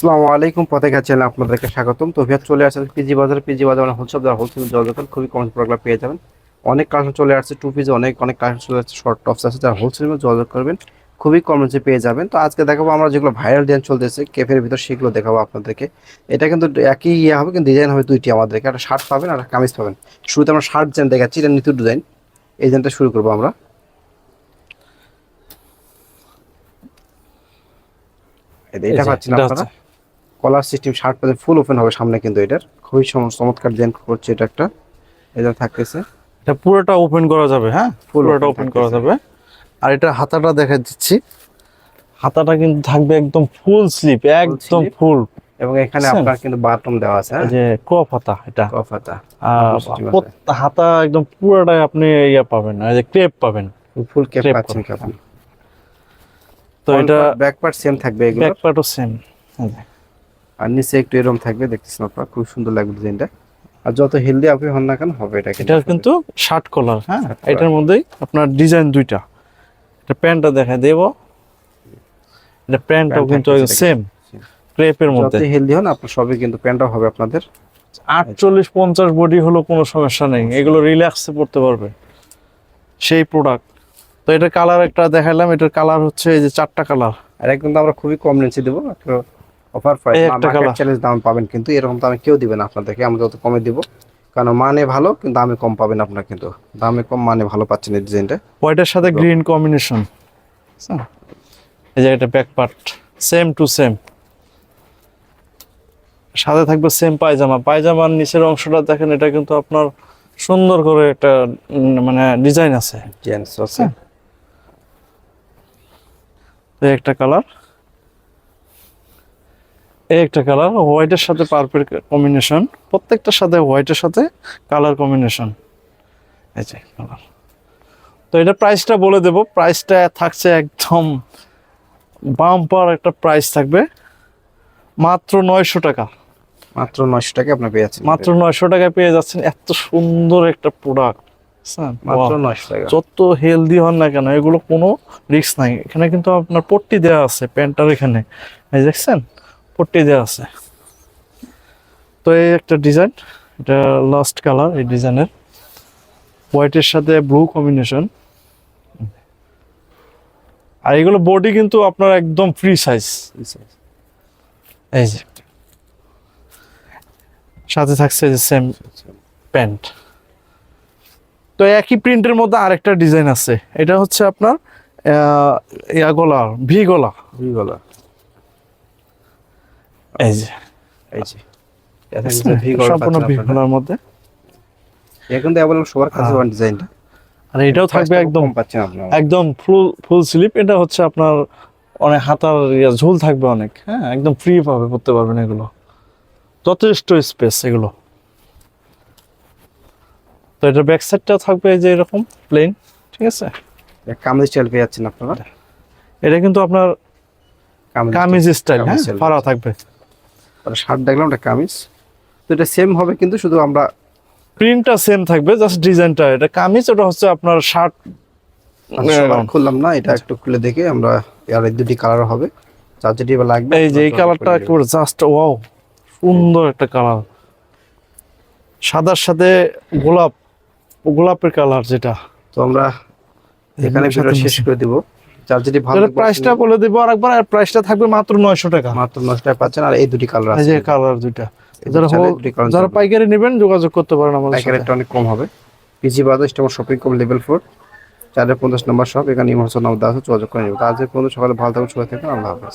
আসসালামু আলাইকুম পতাকা চ্যানেল আপনাদেরকে স্বাগতম। তো ভিয়ার চলে আসছে পিজি বাজার পিজি বাজার মানে হোলসেল যারা হোলসেল যোগাযোগ খুবই কম প্রোগ্রাম পেয়ে যাবেন। অনেক কালেকশন চলে আসছে টু পিজে অনেক অনেক কালেকশন চলে আসছে শর্ট টপস আছে যারা হোলসেল যোগাযোগ করবেন খুবই কম রেঞ্জে পেয়ে যাবেন। তো আজকে দেখাবো আমরা যেগুলো ভাইরাল ডিজাইন চলতেছে কেফের ভিতর সেগুলো দেখাবো আপনাদেরকে। এটা কিন্তু একই ইয়ে হবে কিন্তু ডিজাইন হবে দুইটি আমাদেরকে। একটা শার্ট পাবেন আর একটা কামিজ পাবেন। শুরুতে আমরা শার্ট ডিজাইন দেখাচ্ছি এটা নিতুর ডিজাইন এই ডিজাইনটা শুরু করব আমরা। এটা এই যে, পাচ্ছেন আপনারা। কলার সিস্টেম শার্ট পাবেন ফুল ওপেন হবে সামনে কিন্তু এটার। খুবই চমৎকার ডিজাইন করছে এটা একটা। এটা থাকতেছে। এটা পুরোটা ওপেন করা যাবে হ্যাঁ? পুরোটা ওপেন করা যাবে। আর এটা হাতাটা দেখা দিচ্ছি হাতাটা কিন্তু থাকবে একদম ফুল স্লিপ একদম ফুল এবং এখানে আপনার কিন্তু বাটন দেওয়া আছে হ্যাঁ? যে ক্রপ হাতা এটা। আছে। প্রত- হাতা একদম পুরোটাই আপনি ইয়া পাবেন এই যে ক্রেপ পাবেন। ফুল Crepe পাচ্ছেন আপনি? তো এটা ব্যাক পার্ট সেম থাকবে এগুলো ব্যাক পার্টও সেম আর নিচে একটু এরকম থাকবে দেখতেছেন আপনারা খুব সুন্দর লাগবে ডিজাইনটা আর যত হেলদি আপনি হন না কেন হবে এটা এটা কিন্তু শার্ট কলার হ্যাঁ এটার মধ্যেই আপনার ডিজাইন দুইটা। এটা প্যান্টটা দেখা দেব। এটা প্যান্টটাও কিন্তু সেম ক্রেপের মধ্যে। যত হেলদি হন আপনার সবই কিন্তু প্যান্টও হবে আপনাদের। আটচল্লিশ পঞ্চাশ বডি হলো কোনো সমস্যা নেই। এগুলো রিল্যাক্সে পড়তে পারবে। সেই প্রোডাক্ট তো এটার কালার একটা দেখালাম এটার কালার হচ্ছে এই যে চারটা কালার আর একদম আমরা খুবই কম রেঞ্জে দেবো। অফার প্রাইস একটা চ্যালেঞ্জ দাম পাবেন কিন্তু এরকম দামে কেউ দিবে না আপনাদেরকে। আমরা যত কমে দিব কারণ মানে ভালো কিন্তু দামে কম পাবেন আপনার কিন্তু। দামে কম মানে ভালো পাচ্ছেন এই ডিজাইনটা হোয়াইটের সাথে গ্রিন কম্বিনেশন এই যে এটা back part same to same সাথে থাকবে সেম পায়জামা। পায়জামার নিচের অংশটা দেখেন এটা কিন্তু আপনার সুন্দর করে একটা মানে ডিজাইন আছে। জেন্টস আছে। তো এই একটা কালার এই একটা কালার হোয়াইটের সাথে পার্পেল কম্বিনেশন প্রত্যেকটার সাথে হোয়াইটের সাথে কালার কম্বিনেশন এই যে কালার তো এটা প্রাইসটা বলে দেব প্রাইসটা থাকছে একদম বাম্পার একটা প্রাইস থাকবে। মাত্র নয়শো টাকা। মাত্র নয়শো টাকা আপনার পেয়ে যাচ্ছেন। মাত্র নয়শো টাকায় পেয়ে যাচ্ছেন এত সুন্দর একটা প্রোডাক্ট মাত্র নয়শো টাকা। যত হেলদি হন না কেন এগুলো কোনো রিস্ক নাই। এখানে কিন্তু আপনার পট্টি দেওয়া আছে প্যান্টার এখানে। দেখছেন? পট্টি দেওয়া আছে। তো এই একটা ডিজাইন এটা লাস্ট কালার এই ডিজাইনের। হোয়াইটের সাথে ব্লু কম্বিনেশন আর এগুলো বডি কিন্তু আপনার একদম ফ্রি সাইজ এই যে। সাথে থাকছে যে সেম প্যান্ট তো একই প্রিন্টের মধ্যে আরেকটা ডিজাইন আছে। এটা হচ্ছে আপনার ইয়া গলা ভি গলা। ভি গলা। এই যে। এই যে। এটা কিন্তু ভি গলা সম্পূর্ণ ভি পাচ্ছেন আপনারা। গলার মধ্যে। এখন তো অ্যাভেলেবল সবার কাছে। ওয়ান ডিজাইনটা আর এটাও থাকবে একদম পাচ্ছেন আপনারা। একদম ফুল ফুল স্লিপ এটা হচ্ছে আপনার অনেক হাতার ঝোল থাকবে অনেক। হ্যাঁ একদম ফ্রি ভাবে করতে পারবেন এগুলো। যথেষ্ট স্পেস এগুলো। তো এটা ব্যাক সাইডটাও থাকবে যে এরকম প্লেন ঠিক আছে? কামিজ স্টাইল পেয়ে যাচ্ছেন আপনারা। এটা কিন্তু আপনার কামিজ স্টাইল হ্যাঁ ফাড়া থাকবে। শার্ট দেখলাম এটা কামিজ। তো এটা সেম হবে কিন্তু শুধু আমরা প্রিন্টটা সেম থাকবে জাস্ট ডিজাইনটা এটা কামিজ ওটা হচ্ছে আপনার শার্ট। সবার খুললাম না এটা একটু খুলে দেখে আমরা আর দুটি কালার হবে। যার যেটি লাগবে এই যে এই কালারটা একেবারে জাস্ট ওয়াও সুন্দর একটা কালার সাদার সাথে গোলাপ গোলাপের কালার যেটা। তো আমরা এখানে ভিডিও শেষ করে দিব। যার যেটি ভালো প্রাইসটা বলে দিব আরেকবার আর প্রাইসটা থাকবে মাত্র নয়শো টাকা। মাত্র নশটায় পাচ্ছেন আর এই দুটি কালার এই আছে। যে কালার দুইটা যারা যারা পাইকারি নেবেন যোগাযোগ করতে পারেন আমাদের পাইকারি অনেক কম হবে। পিজি বাজার শপিং কম লেভেল ফোর চারের পঞ্চাশ নম্বর সব এখানে ইমোশন নাম আছে যোগাযোগ করে নেবেন। আজকে আজ পর্যন্ত সকালে ভালো থাকুন থাকুন আল্লাহ হাফেজ।